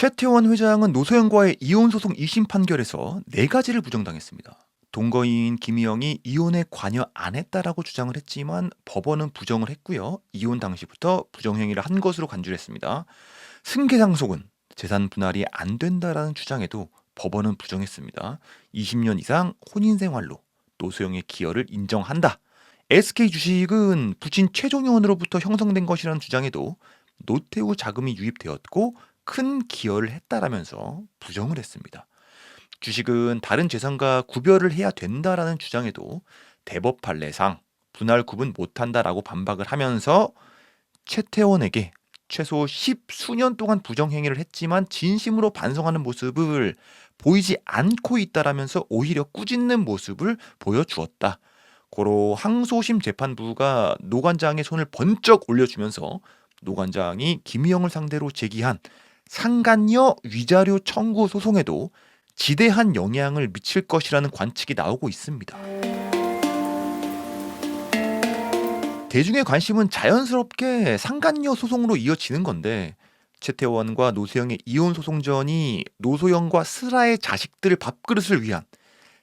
최태원 회장은 노소영과의 이혼 소송 2심 판결에서 네 가지를 부정당했습니다. 동거인 김희영이 이혼에 관여 안 했다라고 주장을 했지만 법원은 부정을 했고요. 이혼 당시부터 부정행위를 한 것으로 간주했습니다. 승계상속은 재산 분할이 안 된다라는 주장에도 법원은 부정했습니다. 20년 이상 혼인 생활로 노소영의 기여를 인정한다. SK 주식은 부친 최종의원으로부터 형성된 것이라는 주장에도 노태우 자금이 유입되었고 큰 기여를 했다라면서 부정을 했습니다. 주식은 다른 재산과 구별을 해야 된다라는 주장에도 대법 판례상 분할 구분 못한다라고 반박을 하면서 최태원에게 최소 십수년 동안 부정행위를 했지만 진심으로 반성하는 모습을 보이지 않고 있다라면서 오히려 꾸짖는 모습을 보여주었다. 고로 항소심 재판부가 노관장의 손을 번쩍 올려주면서 노관장이 김희영을 상대로 제기한 상간녀 위자료 청구 소송에도 지대한 영향을 미칠 것이라는 관측이 나오고 있습니다. 대중의 관심은 자연스럽게 상간녀 소송으로 이어지는 건데 최태원과 노소영의 이혼 소송전이 노소영과 슬아의 자식들 밥그릇을 위한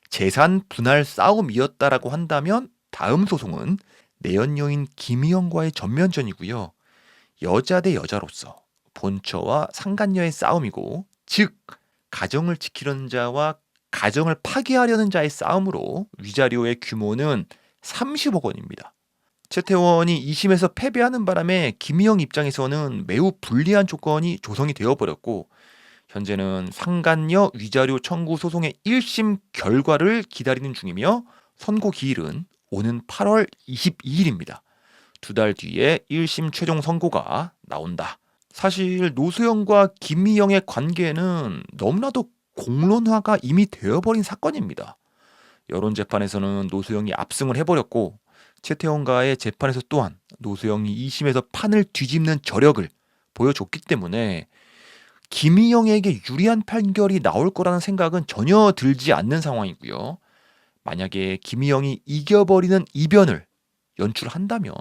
재산 분할 싸움이었다라고 한다면 다음 소송은 내연 여인 김희영과의 전면전이고요. 여자 대 여자로서 본처와 상간녀의 싸움이고 즉 가정을 지키려는 자와 가정을 파괴하려는 자의 싸움으로 위자료의 규모는 30억 원입니다. 최태원이 2심에서 패배하는 바람에 김희영 입장에서는 매우 불리한 조건이 조성이 되어버렸고 현재는 상간녀 위자료 청구 소송의 1심 결과를 기다리는 중이며 선고 기일은 오는 8월 22일입니다. 두 달 뒤에 1심 최종 선고가 나온다. 사실 노수영과 김미영의 관계는 너무나도 공론화가 이미 되어버린 사건입니다. 여론 재판에서는 노수영이 압승을 해버렸고 최태원과의 재판에서 또한 노수영이 2심에서 판을 뒤집는 저력을 보여줬기 때문에 김희영에게 유리한 판결이 나올 거라는 생각은 전혀 들지 않는 상황이고요. 만약에 김희영이 이겨버리는 이변을 연출한다면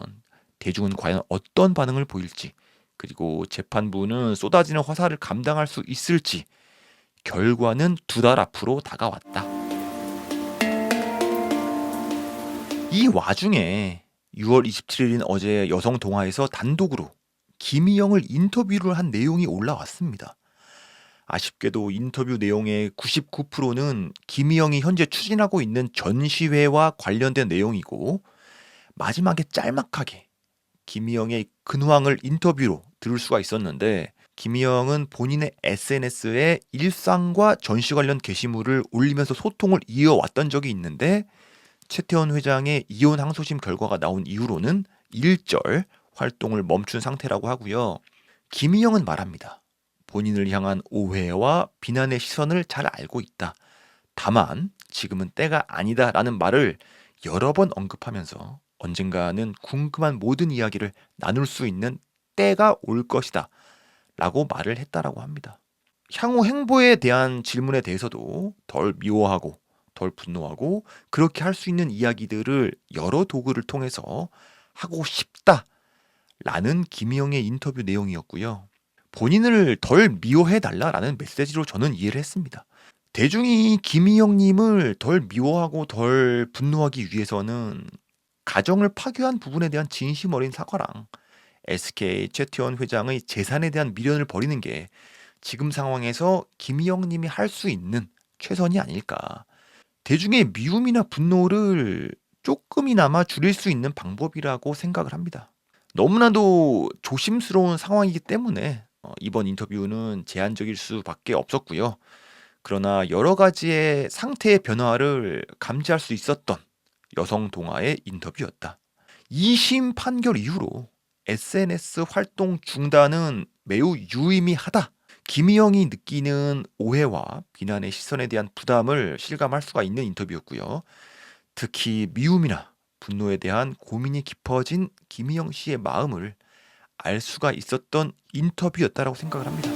대중은 과연 어떤 반응을 보일지 그리고 재판부는 쏟아지는 화살을 감당할 수 있을지 결과는 두 달 앞으로 다가왔다. 이 와중에 6월 27일인 어제 여성 동화에서 단독으로 김희영을 인터뷰를 한 내용이 올라왔습니다. 아쉽게도 인터뷰 내용의 99%는 김희영이 현재 추진하고 있는 전시회와 관련된 내용이고 마지막에 짤막하게 김희영의 근황을 인터뷰로 들을 수가 있었는데 김희영은 본인의 SNS에 일상과 전시 관련 게시물을 올리면서 소통을 이어왔던 적이 있는데 최태원 회장의 이혼 항소심 결과가 나온 이후로는 일절 활동을 멈춘 상태라고 하고요. 김희영은 말합니다. 본인을 향한 오해와 비난의 시선을 잘 알고 있다. 다만 지금은 때가 아니다라는 말을 여러 번 언급하면서 언젠가는 궁금한 모든 이야기를 나눌 수 있는 때가 올 것이다. 라고 말을 했다라고 합니다. 향후 행보에 대한 질문에 대해서도 덜 미워하고 덜 분노하고 그렇게 할 수 있는 이야기들을 여러 도구를 통해서 하고 싶다. 라는 김희영의 인터뷰 내용이었고요. 본인을 덜 미워해 달라라는 메시지로 저는 이해를 했습니다. 대중이 김희영님을 덜 미워하고 덜 분노하기 위해서는 가정을 파괴한 부분에 대한 진심 어린 사과랑 SK 최태원 회장의 재산에 대한 미련을 버리는 게 지금 상황에서 김희영 님이 할 수 있는 최선이 아닐까. 대중의 미움이나 분노를 조금이나마 줄일 수 있는 방법이라고 생각을 합니다. 너무나도 조심스러운 상황이기 때문에 어, 이번 인터뷰는 제한적일 수밖에 없었고요. 그러나 여러 가지의 상태의 변화를 감지할 수 있었던 여성 동화의 인터뷰였다. 2심 판결 이후로 SNS 활동 중단은 매우 유의미하다. 김희영이 느끼는 오해와 비난의 시선에 대한 부담을 실감할 수가 있는 인터뷰였고요. 특히 미움이나 분노에 대한 고민이 깊어진 김희영 씨의 마음을 알 수가 있었던 인터뷰였다라고 생각을 합니다.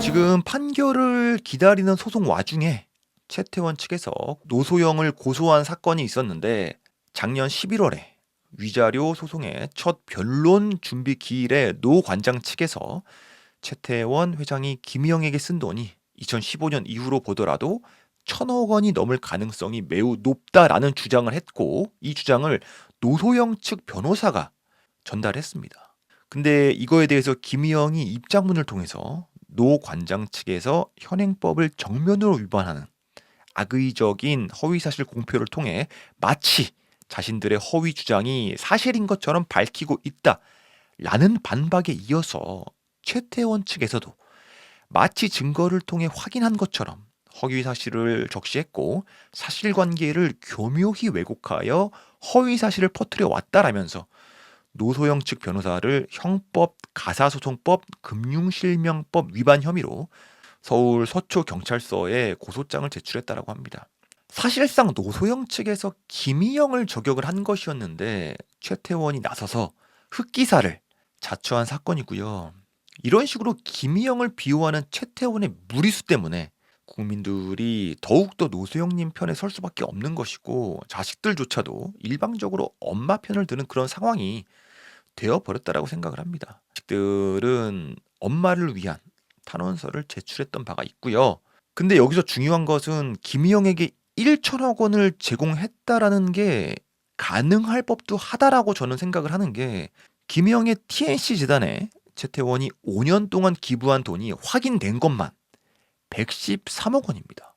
지금 판결을 기다리는 소송 와중에 최태원 측에서 노소영을 고소한 사건이 있었는데 작년 11월에 위자료 소송의 첫 변론 준비 기일에 노 관장 측에서 최태원 회장이 김희영에게 쓴 돈이 2015년 이후로 보더라도 천억 원이 넘을 가능성이 매우 높다라는 주장을 했고 이 주장을 노소영 측 변호사가 전달했습니다. 근데 이거에 대해서 김희영이 입장문을 통해서 노 관장 측에서 현행법을 정면으로 위반하는 악의적인 허위사실 공표를 통해 마치 자신들의 허위 주장이 사실인 것처럼 밝히고 있다 라는 반박에 이어서 최태원 측에서도 마치 증거를 통해 확인한 것처럼 허위 사실을 적시했고 사실관계를 교묘히 왜곡하여 허위 사실을 퍼뜨려 왔다라면서 노소영 측 변호사를 형법, 가사소송법, 금융실명법 위반 혐의로 서울 서초 경찰서에 고소장을 제출했다라고 합니다. 사실상 노소영 측에서 김희영을 저격을 한 것이었는데 최태원이 나서서 흑기사를 자초한 사건이고요. 이런 식으로 김희영을 비호하는 최태원의 무리수 때문에 국민들이 더욱더 노소영님 편에 설 수밖에 없는 것이고 자식들조차도 일방적으로 엄마 편을 드는 그런 상황이 되어 버렸다라고 생각을 합니다. 자식들은 엄마를 위한 탄원서를 제출했던 바가 있고요. 근데 여기서 중요한 것은 김희영에게 1천억 원을 제공했다라는 게 가능할 법도 하다라고 저는 생각을 하는 게 김희영의 TNC 재단에 최태원이 5년 동안 기부한 돈이 확인된 것만 113억 원입니다.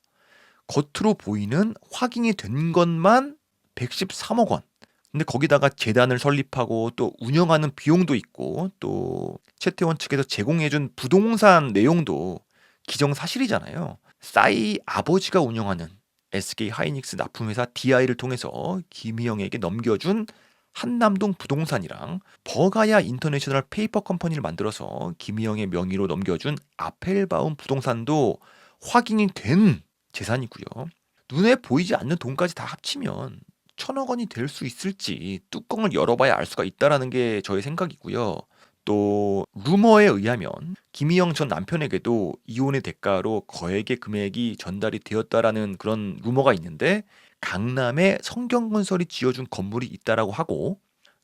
겉으로 보이는 확인이 된 것만 113억 원. 근데 거기다가 재단을 설립하고 또 운영하는 비용도 있고 또 최태원 측에서 제공해준 부동산 내용도 기정사실이잖아요. 싸이 아버지가 운영하는 SK 하이닉스 납품회사 DI를 통해서 김희영에게 넘겨준 한남동 부동산이랑 버가야 인터내셔널 페이퍼 컴퍼니를 만들어서 김희영의 명의로 넘겨준 아펠바움 부동산도 확인이 된 재산이고요. 눈에 보이지 않는 돈까지 다 합치면 천억 원이 될 수 있을지 뚜껑을 열어봐야 알 수가 있다라는 게 저의 생각이고요. 또 루머에 의하면 김희영 전 남편에게도 이혼의 대가로 거액의 금액이 전달이 되었다라는 그런 루머가 있는데 강남에 성경건설이 지어준 건물이 있다라고 하고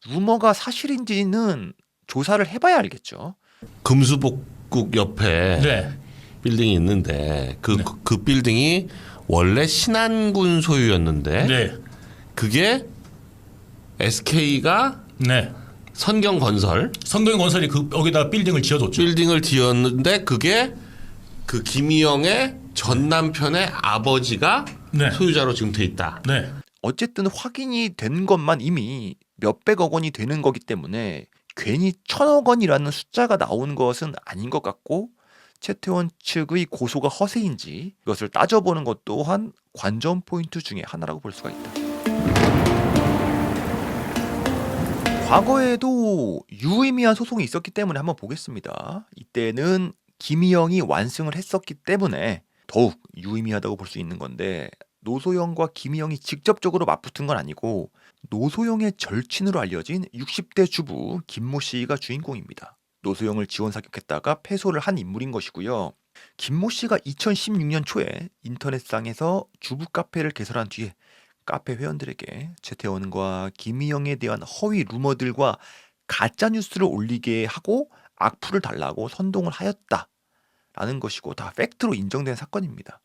루머가 사실인지는 조사를 해봐야 알겠죠. 금수복국 옆에 네. 빌딩이 있는데 그, 네. 그, 그 빌딩이 원래 신안군 소유였는데 네. 그게 SK가 네. 선경 건설 성경 건설이 그 여기다 빌딩을 지어줬죠. 빌딩을 지었는데 그게 그 김희영의 전 남편의 아버지가 네. 소유자로 지금 돼 있다. 네. 어쨌든 확인이 된 것만 이미 몇백억 원이 되는 거기 때문에 괜히 천억 원이라는 숫자가 나오는 것은 아닌 것 같고 최태원 측의 고소가 허세인지 이것을 따져보는 것 또한 관전 포인트 중에 하나라고 볼 수가 있다. 과거에도 유의미한 소송이 있었기 때문에 한번 보겠습니다. 이때는 김희영이 완승을 했었기 때문에 더욱 유의미하다고 볼 수 있는 건데 노소영과 김희영이 직접적으로 맞붙은 건 아니고 노소영의 절친으로 알려진 60대 주부 김모 씨가 주인공입니다. 노소영을 지원 사격했다가 패소를 한 인물인 것이고요. 김모 씨가 2016년 초에 인터넷상에서 주부 카페를 개설한 뒤에 카페 회원들에게 최태원과 김희영에 대한 허위 루머들과 가짜 뉴스를 올리게 하고 악플을 달라고 선동을 하였다라는 것이고 다 팩트로 인정된 사건입니다.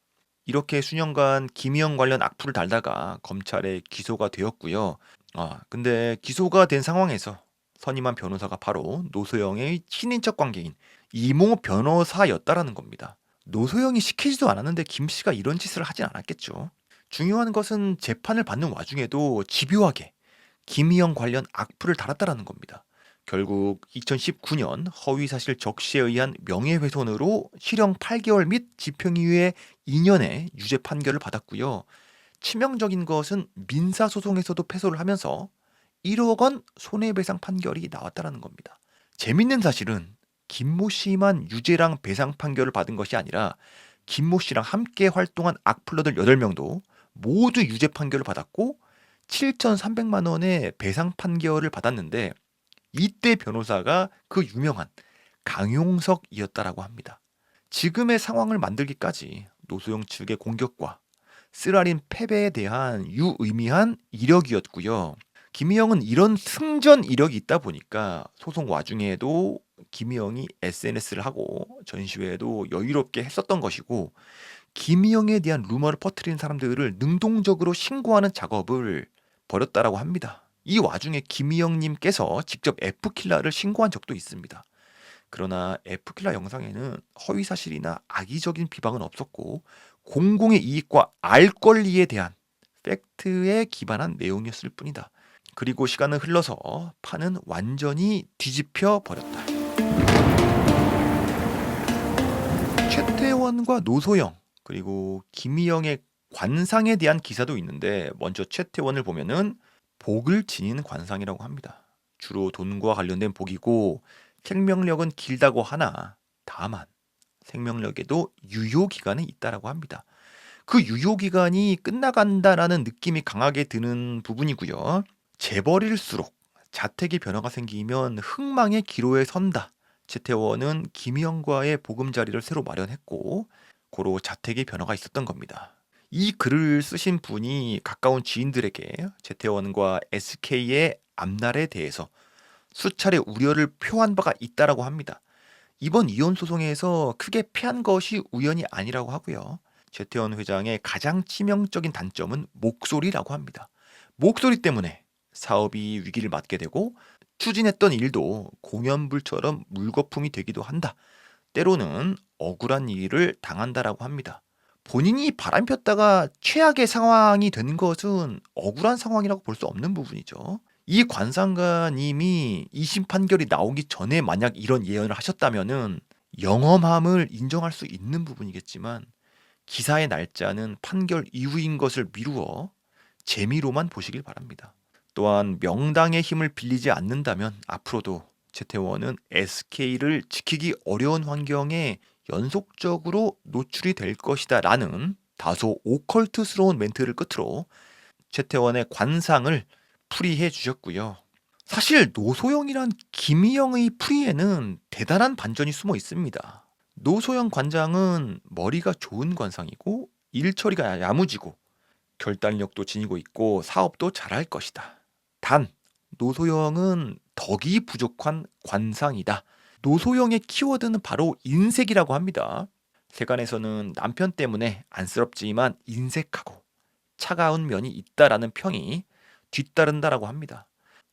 이렇게 수년간 김희영 관련 악플을 달다가 검찰에 기소가 되었고요. 아, 근데 기소가 된 상황에서 선임한 변호사가 바로 노소영의 친인척 관계인 이모 변호사였다라는 겁니다. 노소영이 시키지도 않았는데 김 씨가 이런 짓을 하진 않았겠죠. 중요한 것은 재판을 받는 와중에도 집요하게 김희영 관련 악플을 달았다라는 겁니다. 결국 2019년 허위사실 적시에 의한 명예훼손으로 실형 8개월 및 집행유예 2년의 유죄 판결을 받았고요. 치명적인 것은 민사소송에서도 패소를 하면서 1억 원 손해배상 판결이 나왔다라는 겁니다. 재밌는 사실은 김모 씨만 유죄랑 배상 판결을 받은 것이 아니라 김모 씨랑 함께 활동한 악플러들 8명도 모두 유죄 판결을 받았고 7,300만 원의 배상 판결을 받았는데 이때 변호사가 그 유명한 강용석이었다라고 합니다. 지금의 상황을 만들기까지 노소영 측의 공격과 쓰라린 패배에 대한 유의미한 이력이었고요. 김희영은 이런 승전 이력이 있다 보니까 소송 와중에도 김희영이 SNS를 하고 전시회도 여유롭게 했었던 것이고 김희영에 대한 루머를 퍼뜨리는 사람들을 능동적으로 신고하는 작업을 벌였다라고 합니다. 이 와중에 김희영님께서 직접 F킬라를 신고한 적도 있습니다. 그러나 F킬라 영상에는 허위 사실이나 악의적인 비방은 없었고 공공의 이익과 알 권리에 대한 팩트에 기반한 내용이었을 뿐이다. 그리고 시간은 흘러서 판은 완전히 뒤집혀 버렸다. 최태원과 노소영 그리고 김희영의 관상에 대한 기사도 있는데 먼저 최태원을 보면은 복을 지니는 관상이라고 합니다. 주로 돈과 관련된 복이고 생명력은 길다고 하나 다만 생명력에도 유효 기간이 있다라고 합니다. 그 유효 기간이 끝나간다라는 느낌이 강하게 드는 부분이고요. 재벌일수록 자택의 변화가 생기면 흥망의 기로에 선다. 최태원은 김희영과의 보금자리를 새로 마련했고 고로 자택의 변화가 있었던 겁니다. 이 글을 쓰신 분이 가까운 지인들에게 최태원과 SK의 앞날에 대해서 수차례 우려를 표한 바가 있다라고 합니다. 이번 이혼 소송에서 크게 패한 것이 우연이 아니라고 하고요. 최태원 회장의 가장 치명적인 단점은 목소리라고 합니다. 목소리 때문에 사업이 위기를 맞게 되고 추진했던 일도 공연불처럼 물거품이 되기도 한다. 때로는 억울한 일을 당한다라고 합니다. 본인이 바람 폈다가 최악의 상황이 된 것은 억울한 상황이라고 볼 수 없는 부분이죠. 이 관상가님이 2심 판결이 나오기 전에 만약 이런 예언을 하셨다면은 영험함을 인정할 수 있는 부분이겠지만 기사의 날짜는 판결 이후인 것을 미루어 재미로만 보시길 바랍니다. 또한 명당의 힘을 빌리지 않는다면 앞으로도 최태원은 SK를 지키기 어려운 환경에 연속적으로 노출이 될 것이다 라는 다소 오컬트스러운 멘트를 끝으로 최태원의 관상을 풀이해 주셨고요. 사실 노소영이란 김희영의 풀이에는 대단한 반전이 숨어 있습니다. 노소영 관장은 머리가 좋은 관상이고 일처리가 야무지고 결단력도 지니고 있고 사업도 잘할 것이다. 단 노소영은 덕이 부족한 관상이다. 노소영의 키워드는 바로 인색이라고 합니다. 세간에서는 남편 때문에 안쓰럽지만 인색하고 차가운 면이 있다라는 평이 뒤따른다라고 합니다.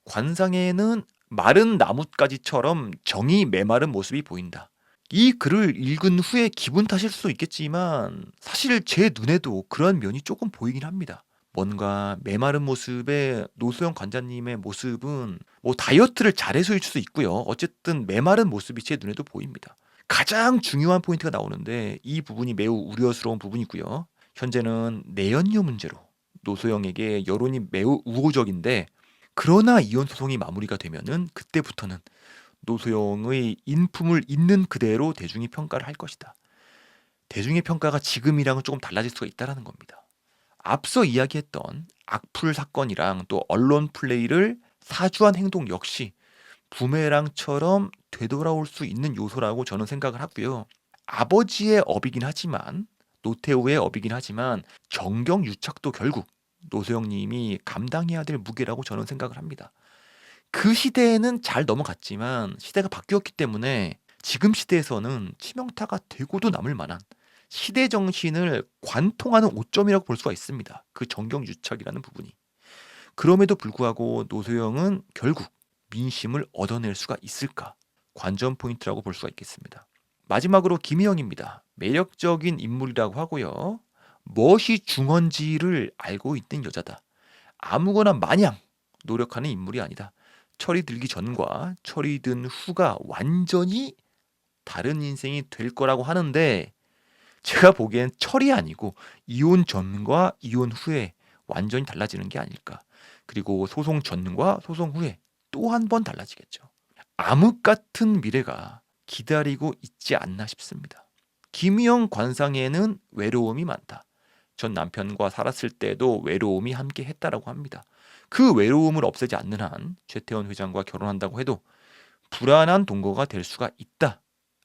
관상에는 마른 나뭇가지처럼 정이 메마른 모습이 보인다. 이 글을 읽은 후에 기분 탓일 수도 있겠지만 사실 제 눈에도 그런 면이 조금 보이긴 합니다. 뭔가 메마른 모습의 노소영 관장님의 모습은 뭐 다이어트를 잘해서일 수도 있고요. 어쨌든 메마른 모습이 제 눈에도 보입니다. 가장 중요한 포인트가 나오는데 이 부분이 매우 우려스러운 부분이고요. 현재는 내연녀 문제로 노소영에게 여론이 매우 우호적인데 그러나 이혼 소송이 마무리가 되면은 그때부터는 노소영의 인품을 있는 그대로 대중이 평가를 할 것이다. 대중의 평가가 지금이랑은 조금 달라질 수가 있다라는 겁니다. 앞서 이야기했던 악플 사건이랑 또 언론 플레이를 사주한 행동 역시 부메랑처럼 되돌아올 수 있는 요소라고 저는 생각을 하고요. 아버지의 업이긴 하지만 노태우의 업이긴 하지만 정경 유착도 결국 노소영님이 감당해야 될 무게라고 저는 생각을 합니다. 그 시대에는 잘 넘어갔지만 시대가 바뀌었기 때문에 지금 시대에서는 치명타가 되고도 남을 만한 시대 정신을 관통하는 오점이라고 볼 수가 있습니다. 그 정경 유착이라는 부분이. 그럼에도 불구하고 노소영은 결국 민심을 얻어낼 수가 있을까? 관전 포인트라고 볼 수가 있겠습니다. 마지막으로 김희영입니다. 매력적인 인물이라고 하고요. 무엇이 중헌지를 알고 있는 여자다. 아무거나 마냥 노력하는 인물이 아니다. 철이 들기 전과 철이 든 후가 완전히 다른 인생이 될 거라고 하는데 제가 보기엔 철이 아니고 이혼 전과 이혼 후에 완전히 달라지는 게 아닐까. 그리고 소송 전과 소송 후에 또 한 번 달라지겠죠. 암흑 같은 미래가 기다리고 있지 않나 싶습니다. 김희영 관상에는 외로움이 많다. 전 남편과 살았을 때도 외로움이 함께 했다라고 합니다. 그 외로움을 없애지 않는 한 최태원 회장과 결혼한다고 해도 불안한 동거가 될 수가 있다.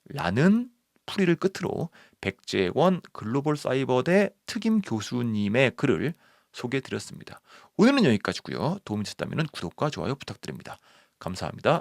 라는 풀이를 끝으로 백재원 글로벌 사이버대 특임 교수님의 글을 소개해드렸습니다. 오늘은 여기까지고요. 도움이 됐다면 구독과 좋아요 부탁드립니다. 감사합니다.